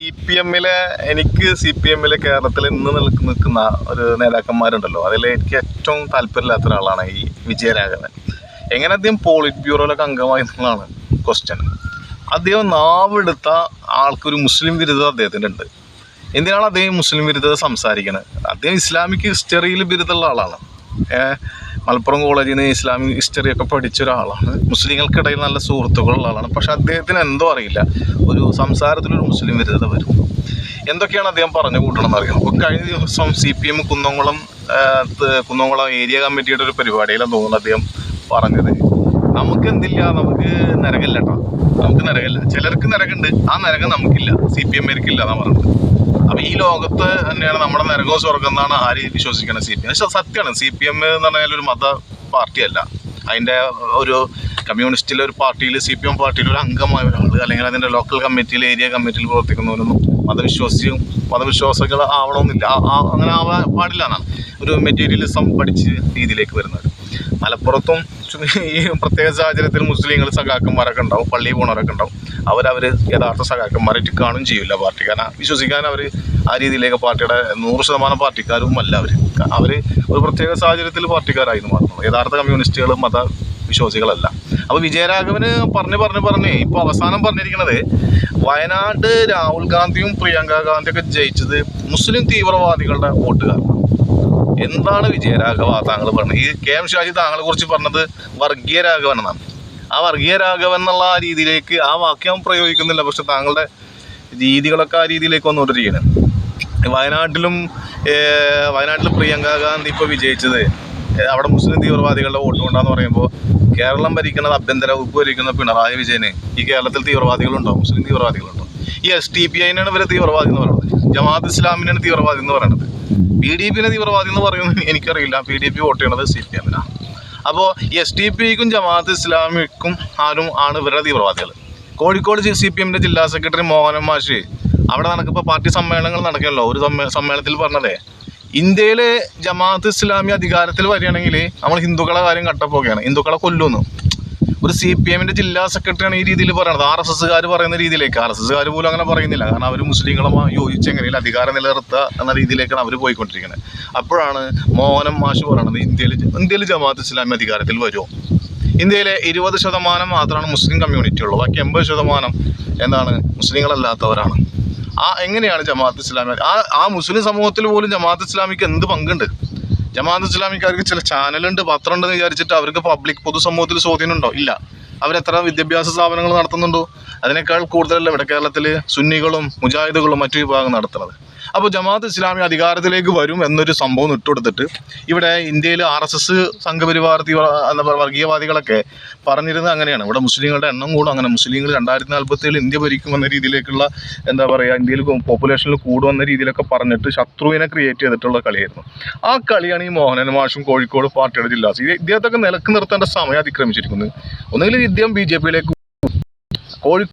C P എമ്മിലെ എനിക്ക് C P എമ്മിലെ കേരളത്തിൽ ഇന്ന് നിൽക്ക് നിൽക്കുന്ന ഒരു നേതാക്കന്മാരുണ്ടല്ലോ. അതിൽ എനിക്ക് ഏറ്റവും താല്പര്യമില്ലാത്ത ഒരാളാണ് ഈ വിജയരാഘവൻ. എങ്ങനെ അദ്ദേഹം പോളിറ്റ് ബ്യൂറോയിലൊക്കെ അംഗമായി എന്നുള്ളതാണ് ക്വസ്റ്റ്യൻ അദ്ദേഹം നാവെടുത്ത ആൾക്കൊരു മുസ്ലിം വിരുദ്ധത അദ്ദേഹത്തിന്റെ ഉണ്ട്. എന്തിനാണ് അദ്ദേഹം മുസ്ലിം വിരുദ്ധത സംസാരിക്കുന്നത് അദ്ദേഹം ഇസ്ലാമിക് ഹിസ്റ്ററിയിൽ ബിരുദമുള്ള ആളാണ്. മലപ്പുറം കോളേജിൽ നിന്ന് ഇസ്ലാമിക് ഹിസ്റ്ററി ഒക്കെ പഠിച്ച ഒരാളാണ്. മുസ്ലിങ്ങൾക്കിടയിൽ നല്ല സുഹൃത്തുക്കളുള്ള ആളാണ്. പക്ഷെ അദ്ദേഹത്തിന് എന്തോ അറിയില്ല. ഒരു സംസാരത്തിലൊരു മുസ്ലിം വിരുദ്ധത വരും. എന്തൊക്കെയാണ് അദ്ദേഹം പറഞ്ഞു കൂട്ടണമെന്ന് അറിയാം അപ്പോൾ കഴിഞ്ഞ ദിവസം C P M Kunnamkulam Kunnamkulam area കമ്മിറ്റിയുടെ ഒരു പരിപാടിയിലാണ് തോന്നുന്നു അദ്ദേഹം പറഞ്ഞത്. നമുക്ക് എന്തില്ല നമുക്ക് നരകല്ല കേട്ടോ നമുക്ക് നരകല്ല. ചിലർക്ക് നരകുണ്ട്. ആ നരകം നമുക്കില്ല. സി പി എം പേർക്കില്ല എന്നാണ് പറഞ്ഞത്. ഈ ലോകത്ത് തന്നെയാണ് നമ്മുടെ നരകവും സ്വർഗം എന്നാണ് ആര് വിശ്വസിക്കുന്നത് സി പി എം. സത്യമാണ് സി പി എം എന്ന് പറഞ്ഞാൽ ഒരു മത പാർട്ടിയല്ല. അതിന്റെ ഒരു കമ്മ്യൂണിസ്റ്റിലെ ഒരു പാർട്ടിയിൽ സി പി എം പാർട്ടിയിൽ ഒരു അംഗമായ ഒരാൾ അല്ലെങ്കിൽ അതിന്റെ ലോക്കൽ കമ്മിറ്റിയിൽ ഏരിയ കമ്മിറ്റിയിൽ പ്രവർത്തിക്കുന്നവരൊന്നും മതവിശ്വാസിയും മതവിശ്വാസികൾ ആവണമെന്നില്ല. അങ്ങനെ ആവാൻ പാടില്ല എന്നാണ് ഒരു മെറ്റീരിയലിസം പഠിച്ച് രീതിയിലേക്ക് വരുന്നത്. മലപ്പുറത്തും ഈ പ്രത്യേക സാഹചര്യത്തിൽ മുസ്ലിങ്ങൾ സഖാക്കന്മാരൊക്കെ ഉണ്ടാവും പള്ളി പോണവരൊക്കെ ഉണ്ടാവും. അവരവർ യഥാർത്ഥ സഖാക്കന്മാരായിട്ട് കാണും ചെയ്യില്ല പാർട്ടി കാരണം വിശ്വസിക്കാൻ അവർ ആ രീതിയിലേക്ക് പാർട്ടിയുടെ നൂറ് ശതമാനം പാർട്ടിക്കാരും അല്ല അവർ അവർ ഒരു പ്രത്യേക സാഹചര്യത്തിൽ പാർട്ടിക്കാരായിരുന്നു മാറുന്നു യഥാർത്ഥ കമ്മ്യൂണിസ്റ്റുകൾ മത വിശ്വാസികളല്ല. അപ്പോൾ വിജയരാഘവന് പറഞ്ഞ് പറഞ്ഞ് പറഞ്ഞ് ഇപ്പോൾ അവസാനം പറഞ്ഞിരിക്കുന്നത് വയനാട് രാഹുൽ ഗാന്ധിയും പ്രിയങ്ക ഗാന്ധിയൊക്കെ ജയിച്ചത് മുസ്ലിം തീവ്രവാദികളുടെ വോട്ടുകാരാണ്. എന്താണ് വിജയരാഘവ താങ്കൾ പറഞ്ഞത്? ഈ കെ എം ഷാജി താങ്കളെ കുറിച്ച് പറഞ്ഞത് വർഗീയ രാഘവൻ എന്നാണ്. ആ വർഗീയ രാഘവൻ എന്നുള്ള ആ രീതിയിലേക്ക് ആ വാക്യം പ്രയോഗിക്കുന്നില്ല. പക്ഷെ താങ്കളുടെ രീതികളൊക്കെ ആ രീതിയിലേക്ക് വന്നുകൊണ്ടിരിക്കുകയാണ്. വയനാട്ടിലും വയനാട്ടിൽ പ്രിയങ്ക ഗാന്ധി ഇപ്പോൾ വിജയിച്ചത് അവിടെ മുസ്ലിം തീവ്രവാദികളുടെ വോട്ട് കൊണ്ടാന്ന് പറയുമ്പോൾ കേരളം ഭരിക്കുന്നത് ആഭ്യന്തര വകുപ്പ് ഭരിക്കുന്ന പിണറായി വിജയന് ഈ കേരളത്തിൽ തീവ്രവാദികളുണ്ടോ? മുസ്ലിം തീവ്രവാദികളുണ്ടോ? ഈ എസ് ടി പി ഐനാണ് ഇവരെ തീവ്രവാദി എന്ന് പറയുന്നത്. ജമാഅത്ത് ഇസ്ലാമിനാണ് തീവ്രവാദി എന്ന് പറയുന്നത് പി ഡി പിനെ തീവ്രവാദി എന്ന് പറയുന്നത് എനിക്കറിയില്ല. പി ഡി പി വോട്ട് ചെയ്യണത് സി പി എമ്മിനാണ് അപ്പോൾ എസ് ടി പി പിക്കും ജമാഅത്ത് ഇസ്ലാമിക്കും ആരും ആണ് ഇവരുടെ തീവ്രവാദികൾ കോഴിക്കോട് സി പി എമ്മിന്റെ ജില്ലാ സെക്രട്ടറി മോഹനൻ മാഷ് അവിടെ നടക്കിപ്പോൾ പാർട്ടി സമ്മേളനങ്ങൾ നടക്കുകയല്ലോ ഒരു സമ്മേ- സമ്മേളനത്തിൽ പറഞ്ഞതേ. ഇന്ത്യയിലെ ജമാഅത്ത് ഇസ്ലാമി അധികാരത്തിൽ വരികയാണെങ്കിൽ നമ്മൾ ഹിന്ദുക്കളെ കാര്യം കട്ടപ്പോവുകയാണ് ഹിന്ദുക്കളെ കൊല്ലുന്നു. ഒരു സി പി എമ്മിന്റെ ജില്ലാ സെക്രട്ടറിയാണ് ഈ രീതിയിൽ പറയുന്നത് ആർ എസ് എസ്സുകാർ പറയുന്ന രീതിയിലേക്ക്. ആർ എസ് എസ്സുകാർ പോലും അങ്ങനെ പറയുന്നില്ല. കാരണം അവർ മുസ്ലിങ്ങളുമായി യോജിച്ച് എങ്ങനെയും അധികാരം നിലനിർത്തുക എന്ന രീതിയിലേക്കാണ് അവർ പോയിക്കൊണ്ടിരിക്കുന്നത് അപ്പോഴാണ് മോഹനം മാഷ് പറയുന്നത് ഇന്ത്യയിൽ ഇന്ത്യയിൽ ജമാഅത്ത് ഇസ്ലാമി അധികാരത്തിൽ വരുമോ ഇന്ത്യയിലെ ഇരുപത് ശതമാനം മാത്രമാണ് മുസ്ലിം കമ്മ്യൂണിറ്റി ഉള്ളൂ. ബാക്കി എൺപത് ശതമാനം എന്താണ്? മുസ്ലിങ്ങളല്ലാത്തവരാണ്. ആ എങ്ങനെയാണ് ജമാഅത്ത് ഇസ്ലാമി? ആ ആ മുസ്ലിം സമൂഹത്തിൽ പോലും ജമാഅത്ത് ഇസ്ലാമിക്ക് എന്ത് പങ്കുണ്ട്? ജമാഅത്ത് ഇസ്ലാമിക്കാർക്ക് ചില ചാനലുണ്ട് പത്രമുണ്ടെന്ന് വിചാരിച്ചിട്ട് അവർക്ക് പബ്ലിക് പൊതുസമൂഹത്തിൽ സ്വാധീനമുണ്ടോ? ഇല്ല. അവരെത്ര വിദ്യാഭ്യാസ സ്ഥാപനങ്ങൾ നടത്തുന്നുണ്ടോ? അതിനേക്കാൾ കൂടുതലല്ല ഇവിടെ കേരളത്തിൽ സുന്നികളും മുജാഹിദുകളും മറ്റു വിഭാഗം നടത്തുന്നത്? അപ്പോൾ ജമാഅത്ത് ഇസ്ലാമി അധികാരത്തിലേക്ക് വരും എന്നൊരു സംഭവം ഇട്ടുകൊടുത്തിട്ട് ഇവിടെ ഇന്ത്യയിൽ ആർ എസ് എസ് സംഘപരിവാർ എന്താ വർഗീയവാദികളൊക്കെ പറഞ്ഞിരുന്നത് അങ്ങനെയാണ്. ഇവിടെ മുസ്ലിങ്ങളുടെ എണ്ണം കൂടും. അങ്ങനെ മുസ്ലിങ്ങൾ രണ്ടായിരത്തി നാൽപ്പത്തേഴിൽ ഇന്ത്യ ഭരിക്കുമെന്ന രീതിയിലേക്കുള്ള എന്താ പറയുക ഇന്ത്യയിൽ പോപ്പുലേഷനിൽ കൂടുമെന്ന രീതിയിലൊക്കെ പറഞ്ഞിട്ട് ശത്രുവിനെ ക്രിയേറ്റ് ചെയ്തിട്ടുള്ള കളിയായിരുന്നു. ആ കളിയാണ് ഈ മോഹനൻ മാഷും കോഴിക്കോട് പാർട്ടിയുടെ ജില്ലാ ഇദ്ദേഹത്തൊക്കെ നിലയ്ക്ക് നിർത്തേണ്ട സമയം അതിക്രമിച്ചിരിക്കുന്നത് ഒന്നുകിൽ ഇദ്ദേഹം ബി ജെ പിയിലേക്ക് കോഴി